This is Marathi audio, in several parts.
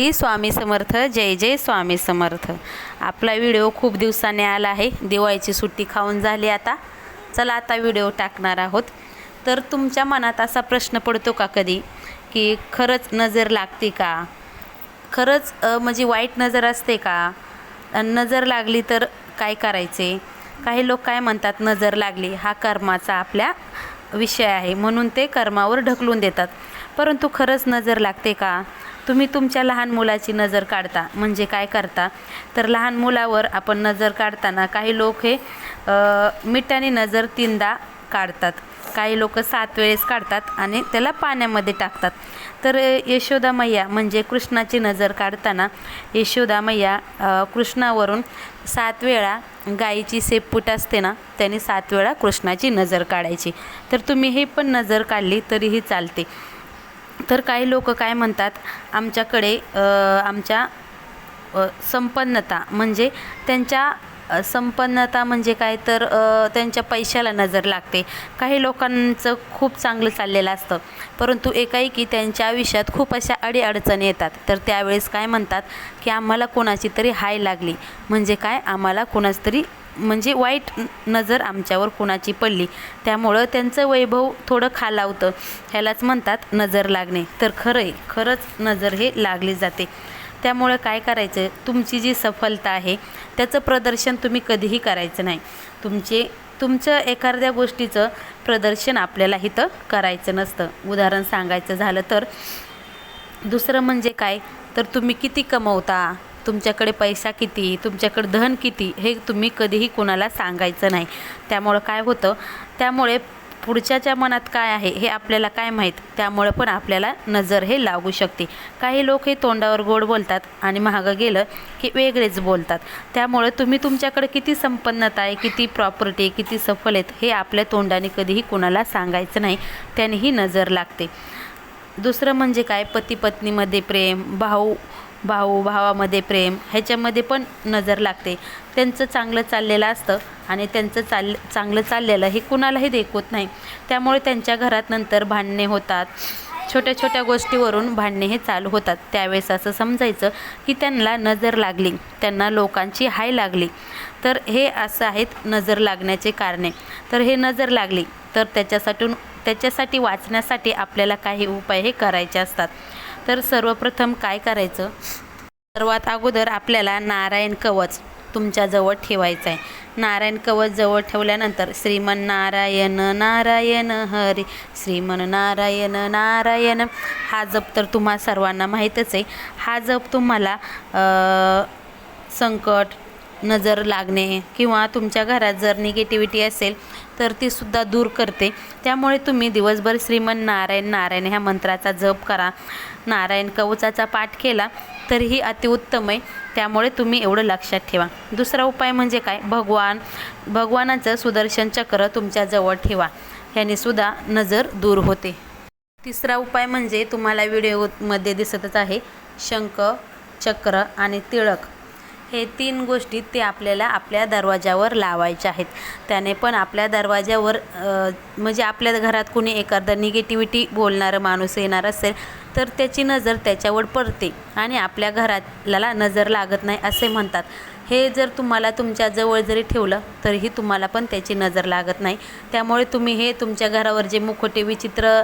श्री स्वामी समर्थ जय जय स्वामी समर्थ. आपला व्हिडिओ खूप दिवसाने आला आहे. दिवाळीची सुट्टी खाऊन झाली आता. चला आता व्हिडिओ टाकणार आहोत. तर तुमच्या मनात असा प्रश्न पडतो का कधी? की खरंच नजर लागते का? खरंच म्हणजे वाईट नजर असते का? नजर लागली तर काय करायचे? काही लोक काय म्हणतात नजर लागली हा कर्माचा आपल्या विषय आहे. म्हणून ते कर्मावर ढकलून देतात. परंतु खरंच नजर लागते का? तुम्ही तुमच्या लहान मुलाची नजर काढता म्हणजे काय करता? तर लहान मुलावर आपण नजर काढताना काही लोक हे मिठाने नजर तीनदा काढतात. काही लोक सात वेळेस काढतात आणि त्याला पाण्यामध्ये टाकतात. तर यशोदा मैया म्हणजे कृष्णाची नजर काढताना यशोदा मैया कृष्णावरून सात वेळा गाईची सेपूट असते ना त्याने सात वेळा कृष्णाची नजर काढायची. तर तुम्ही हे पण नजर काढली तरीही चालते. तर काही लोक काय म्हणतात आमच्याकडे आमच्या संपन्नता म्हणजे त्यांच्या संपन्नता म्हणजे काय तर त्यांच्या पैशाला नजर लागते. काही लोकांचं खूप चांगलं चाललेलं असतं परंतु एकाएकी त्यांच्या आयुष्यात खूप अशा अडीअडचणी येतात. तर त्यावेळेस काय म्हणतात की आम्हाला कोणाची तरी हाय लागली. म्हणजे काय? आम्हाला कोणाच तरी म्हणजे वाईट नजर आमच्यावर कुणाची पडली त्यामुळं त्यांचं वैभव थोडं खालावतं. ह्यालाच म्हणतात नजर लागणे. तर खरं आहे खरंच नजर हे लागली जाते. त्यामुळं काय करायचं? तुमची जी सफलता आहे त्याचं प्रदर्शन तुम्ही कधीही करायचं नाही. तुमचे तुमचं एखाद्या गोष्टीचं प्रदर्शन आपल्याला इथं करायचं नसतं. उदाहरण सांगायचं झालं तर दुसरं म्हणजे काय? तर तुम्ही किती कमवता? तुमच्याकडे पैसा किती तुमच्याकडे धन किती हे तुम्ही कधीही कोणाला सांगायचं नाही. त्यामुळं काय होतं? त्यामुळे पुढच्याच्या मनात काय आहे हे आपल्याला काय माहीत? त्यामुळं पण आपल्याला नजर हे लागू शकते. काही लोक हे तोंडावर गोड बोलतात आणि महागं गेलं की वेगळेच बोलतात. त्यामुळं तुम्ही तुमच्याकडे किती संपन्नता आहे किती प्रॉपर्टी आहे किती सफल आहेत हे आपल्या तोंडाने कधीही कोणाला सांगायचं नाही. त्यानेही नजर लागते. दुसरं म्हणजे काय? पती पत्नीमध्ये प्रेम भाऊ भाऊ भावामध्ये प्रेम ह्याच्यामध्ये पण नजर लागते. त्यांचं चांगलं चाललेलं असतं आणि त्यांचं चाल चांगलं चाललेलं हे कुणालाही देखवत नाही. त्यामुळे त्यांच्या घरात नंतर भांडणे होतात. छोट्या छोट्या गोष्टीवरून भांडणे हे चालू होतात. त्यावेळेस असं समजायचं की त्यांना नजर लागली त्यांना लोकांची हाय लागली. तर हे असं आहेत नजर लागण्याचे कारणे. तर हे नजर लागली तर त्याच्यासाठी त्याच्यासाठी वाचण्यासाठी आपल्याला काही उपाय हे करायचे असतात. तर सर्वप्रथम काय करायचं? सर्वात अगोदर आपल्याला नारायण कवच तुमच्याजवळ ठेवायचं आहे. नारायण कवच जवळ ठेवल्यानंतर श्रीमन नारायण नारायण हरी श्रीमन नारायण नारायण. हा जप तर तुम्हा सर्वांना माहीतच आहे. हा जप तुम्हाला संकट नजर लागणे किंवा तुमच्या घरात जर निगेटिव्हिटी असेल तर ती सुद्धा दूर करते. त्यामुळे तुम्ही दिवसभर श्रीमन नारायण नारायण ह्या मंत्राचा जप करा. नारायण कवचाचा पाठ केला तरीही अतिउत्तम आहे त्यामुळे तुम्ही एवढं लक्षात ठेवा. दुसरा उपाय म्हणजे काय? भगवान भगवानाचं सुदर्शन चक्र तुमच्याजवळ ठेवा. ह्याने सुद्धा नजर दूर होते. तिसरा उपाय म्हणजे तुम्हाला व्हिडिओमध्ये दिसतच आहे शंख चक्र आणि तिळक. हे तीन गोष्टी ते आपल्याला आपल्या दरवाजावर लावायच्या आहेत. त्याने पण आपल्या दरवाजावर म्हणजे आपल्या घरात कुणी एखादा निगेटिव्हिटी बोलणारं माणूस येणार असेल तर त्याची नजर त्याच्यावर पडते आणि आपल्या घराला नजर लागत नाही असे म्हणतात. हे जर तुम्हाला तुमच्या जवळ जरी ठेवलं तरीही तुम्हाला पण त्याची नजर लागत नाही. त्यामुळे तुम्ही हे तुमच्या घरावर जे मुखोटे विचित्र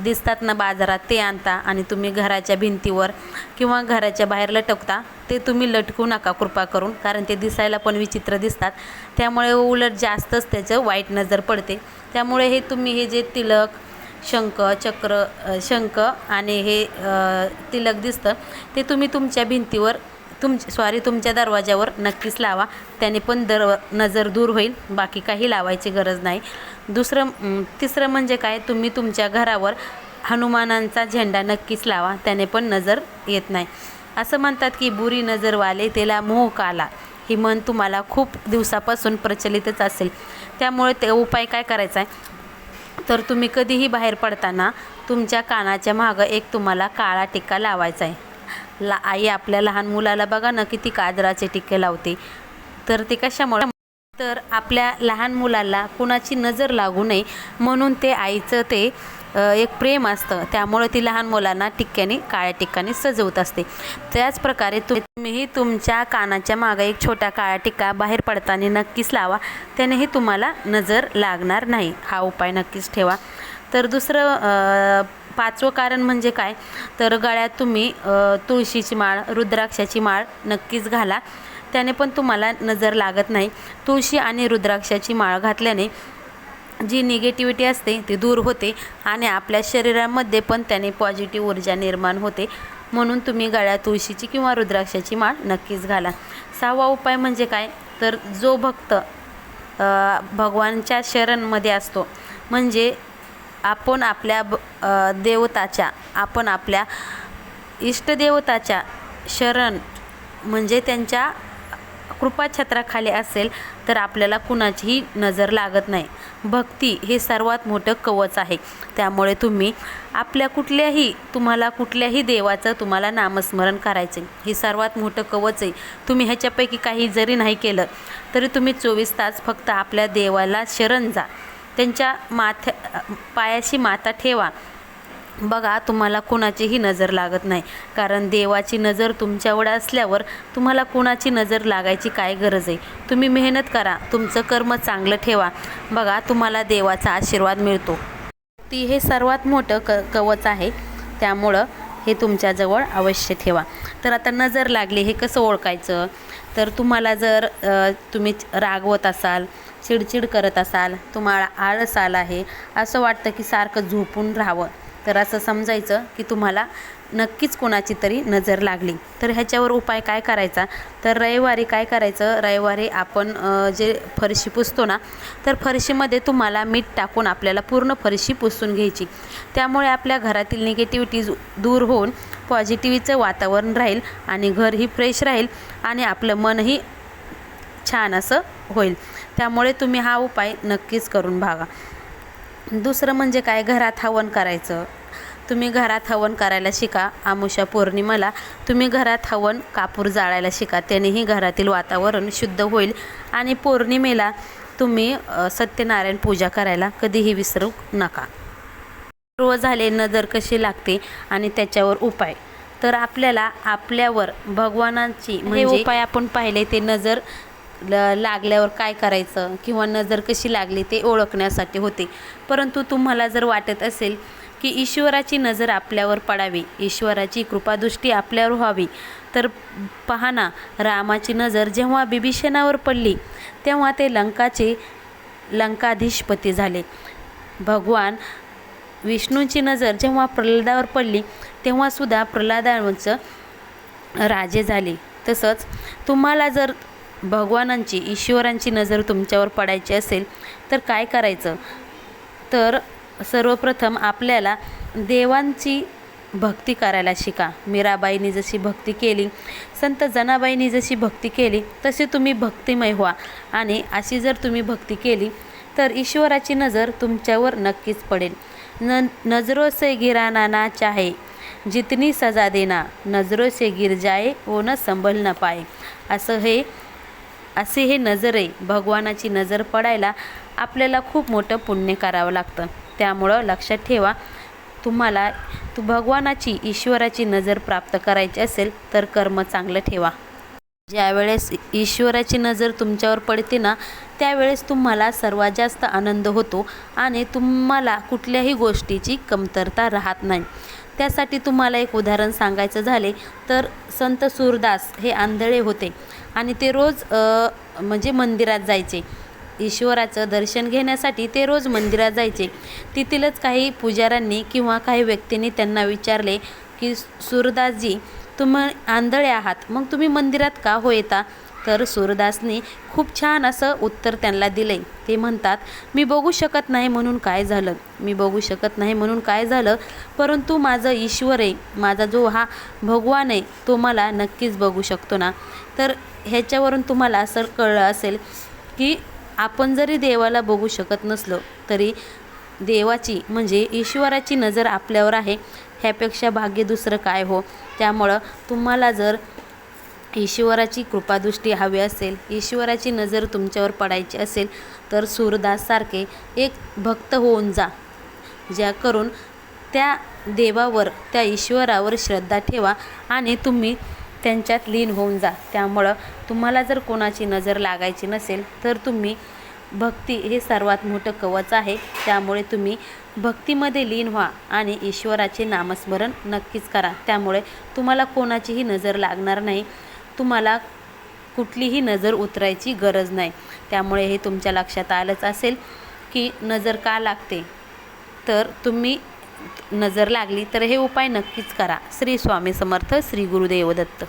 दिसतात ना बाजारात ते आणता आणि तुम्ही घराच्या भिंतीवर किंवा घराच्या बाहेर लटकता ते तुम्ही लटकू नका कृपा करून कारण ते दिसायला पण विचित्र दिसतात. त्यामुळे उलट जास्तच त्याचं वाईट नजर पडते. त्यामुळे हे तुम्ही हे जे तिलक शंख चक्र शंख आणि हे तिलक दिसतं ते तुम्ही तुमच्या भिंतीवर तुम सॉरी तुमच्या दरवाज्यावर नक्कीच लावा. त्याने पण दर नजर दूर होईल. बाकी काही लावायची गरज नाही. दुसरं तिसरं म्हणजे काय? तुम्ही तुमच्या घरावर हनुमानांचा झेंडा नक्कीच लावा. त्याने पण नजर येत नाही. असं म्हणतात की बुरी नजर वाले त्याला मोह काला ही मन तुम्हाला खूप दिवसापासून प्रचलितच असेल. त्यामुळे ते उपाय काय करायचा आहे? तर तुम्ही कधीही बाहेर पडताना तुमच्या कानाच्या मागं एक तुम्हाला काळा टिक्का लावायचा आहे. ला आई आपल्या लहान मुलाला बघा ना किती काजराचे टिक्के लावते. तर ते कशामुळे तर आपल्या लहान मुलाला कुणाची नजर लागू नये म्हणून ते आईचं ते एक प्रेम असतं. त्यामुळे ती लहान मुलांना टिक्क्याने काळ्या टिक्काने सजवत असते. त्याचप्रकारे तुम्हीही तुमच्या कानाच्या मागे एक छोटा काळा टिक्का बाहेर पडताना नक्कीच लावा. त्यानेही तुम्हाला नजर लागणार नाही. हा उपाय नक्कीच ठेवा. तर दुसरं पाचवं कारण म्हणजे काय? तर गळ्यात तुम्ही तुळशीची माळ रुद्राक्षाची माळ नक्कीच घाला. त्याने पण तुम्हाला नजर लागत नाही. तुळशी आणि रुद्राक्षाची माळ घातल्याने जी निगेटिव्हिटी असते ती दूर होते आणि आपल्या शरीरामध्ये पण त्याने पॉझिटिव्ह ऊर्जा निर्माण होते. म्हणून तुम्ही गळ्यात तुळशीची किंवा रुद्राक्षाची माळ नक्कीच घाला. सहावा उपाय म्हणजे काय? तर जो भक्त भगवानच्या शरणमध्ये असतो म्हणजे आपण आपल्या ब- देवताच्या आपण आपल्या इष्टदेवताच्या शरण म्हणजे त्यांच्या कृपाछत्राखाली असेल तर आपल्याला कुणाचीही नजर लागत नाही. भक्ती हे सर्वात मोठं कवच आहे. त्यामुळे तुम्ही आपल्या कुठल्याही तुम्हाला कुठल्याही देवाचं तुम्हाला नामस्मरण करायचं आहे हे सर्वात मोठं कवच आहे तुम्ही ह्याच्यापैकी काही जरी नाही केलं तरी तुम्ही चोवीस तास फक्त आपल्या देवाला शरण जा. त्यांच्या माथ्या पायाशी माथा ठेवा. बघा तुम्हाला कुणाचीही नजर लागत नाही. कारण देवाची नजर तुमच्यावर असल्यावर तुम्हाला कुणाची नजर लागायची काय गरज आहे? तुम्ही मेहनत करा. तुमचं कर्म चांगलं ठेवा. बघा तुम्हाला देवाचा आशीर्वाद मिळतो. ती हे सर्वात मोठं क कवच आहे. त्यामुळं हे तुमच्याजवळ अवश्य ठेवा. तर आता नजर लागली हे कसं ओळखायचं? तर तुम्हाला जर तुम्ही रागवत असाल चिडचिड करत असाल तुम्हाला आळस आला आहे असं वाटतं की सारखं झोपून राहावं. तर असं समजायचं की तुम्हाला नक्कीच कोणाची तरी नजर लागली. तर ह्याच्यावर उपाय काय करायचा? तर रविवारी काय करायचं? रविवारी आपण जे फरशी पुसतो ना तर फरशीमध्ये तुम्हाला मीठ टाकून आपल्याला पूर्ण फरशी पुसून घ्यायची. त्यामुळे आपल्या घरातील निगेटिव्हिटीज दूर होऊन पॉझिटिव्हीचं वातावरण राहील आणि घरही फ्रेश राहील आणि आपलं मनही छान असं होईल. त्यामुळे तुम्ही हा उपाय नक्कीच करून बघा. दुसरं म्हणजे काय? घरात हवन करायचं. तुम्ही घरात हवन करायला शिका. आमुषा पौर्णिमेला तुम्ही घरात हवन कापूर जाळायला शिका. त्यानेही घरातील वातावरण शुद्ध होईल. आणि पौर्णिमेला तुम्ही सत्यनारायण पूजा करायला कधीही विसरू नका. सर्व झाले नजर कशी लागते? आणि त्याच्यावर उपाय. तर आपल्याला आपल्यावर भगवानाची म्हणजे उपाय आपण पाहिले ते नजर ल- लागल्यावर काय करायचं किंवा नजर कशी लागली ते ओळखण्यासाठी होते. परंतु तुम्हाला जर वाटत असेल की ईश्वराची नजर आपल्यावर पडावी ईश्वराची कृपादृष्टी आपल्यावर व्हावी तर पहा ना रामाची नजर जेव्हा बिभीषणावर पडली तेव्हा ते लंकाचे लंकाधीशपती झाले. भगवान विष्णूंची नजर जेव्हा प्रल्हादावर पडली तेव्हासुद्धा प्रल्हादांचं राजे झाले. तसंच तुम्हाला जर भगवानांची ईश्वरांची नजर तुमच्यावर पडायची असेल तर काय करायचं? तर सर्वप्रथम आपल्याला देवांची भक्ती करायला शिका. मीराबाईंनी जशी भक्ती केली संत जनाबाईंनी जशी भक्ती केली तशी तुम्ही भक्तिमय व्हा. आणि अशी जर तुम्ही भक्ती केली तर ईश्वराची नजर तुमच्यावर नक्कीच पडेल. न नजरो से गिराना ना चाहे जितनी सजा देना नजरो से गिर जाए वो न संभल न पाए. असं हे असे हे नजर आहे भगवानाची नजर पडायला आपल्याला खूप मोठं पुण्य करावं लागतं. त्यामुळं लक्षात ठेवा तुम्हाला तू भगवानाची ईश्वराची नजर प्राप्त करायची असेल तर कर्म चांगलं ठेवा. ज्यावेळेस ईश्वराची नजर तुमच्यावर पडते ना त्यावेळेस तुम्हाला सर्वात जास्त आनंद होतो आणि तुम्हाला कुठल्याही गोष्टीची कमतरता राहत नाही. त्यासाठी तुम्हाला एक उदाहरण सांगायचं झाले तर संत सूरदास हे आंधळे होते आणि ते रोज म्हणजे मंदिरात जायचे. ईश्वराचं दर्शन घेण्यासाठी ते रोज मंदिरात जायचे. तेथीलच काही पुजाऱ्यांनी किंवा काही व्यक्तींनी त्यांना विचारले की सूरदासजी तुम्ही आंधळे आहात. मग तुम्ही मंदिरात का हो येता तर सूरदासने खूप छान असं उत्तर त्यांना दिले. ते म्हणतात मी बघू शकत नाही म्हणून काय झालं? मी बघू शकत नाही म्हणून काय झालं? परंतु माझं ईश्वर आहे. माझा जो हा भगवान आहे तो मला नक्कीच बघू शकतो ना? तर ह्याच्यावरून तुम्हाला असं कळलं असेल की आपण जरी देवाला बघू शकत नसलो तरी देवाची म्हणजे ईश्वराची नजर आपल्यावर आहे. ह्यापेक्षा भाग्य दुसरं काय हो? त्यामुळं तुम्हाला जर ईश्वराची कृपादृष्टी हवी असेल ईश्वराची नजर तुमच्यावर पडायची असेल तर सूरदाससारखे एक भक्त होऊन जा ज्या करून त्या देवावर त्या ईश्वरावर श्रद्धा ठेवा आणि तुम्ही त्यांच्यात लीन होऊन जा. त्यामुळं तुम्हाला जर कोणाची नजर लागायची नसेल तर तुम्ही भक्ती हे सर्वात मोठं कवच आहे. त्यामुळे तुम्ही भक्तीमध्ये लीन व्हा आणि ईश्वराचे नामस्मरण नक्कीच करा. त्यामुळे तुम्हाला कोणाचीही नजर लागणार नाही. तुम्हाला कुठलीही नजर उतरायची गरज नाही. त्यामुळे हे तुमच्या लक्षात आलंच असेल की नजर का लागते. तर तुम्ही नजर लागली तर हे उपाय नक्कीच करा. श्री स्वामी समर्थ श्री गुरुदेव दत्त.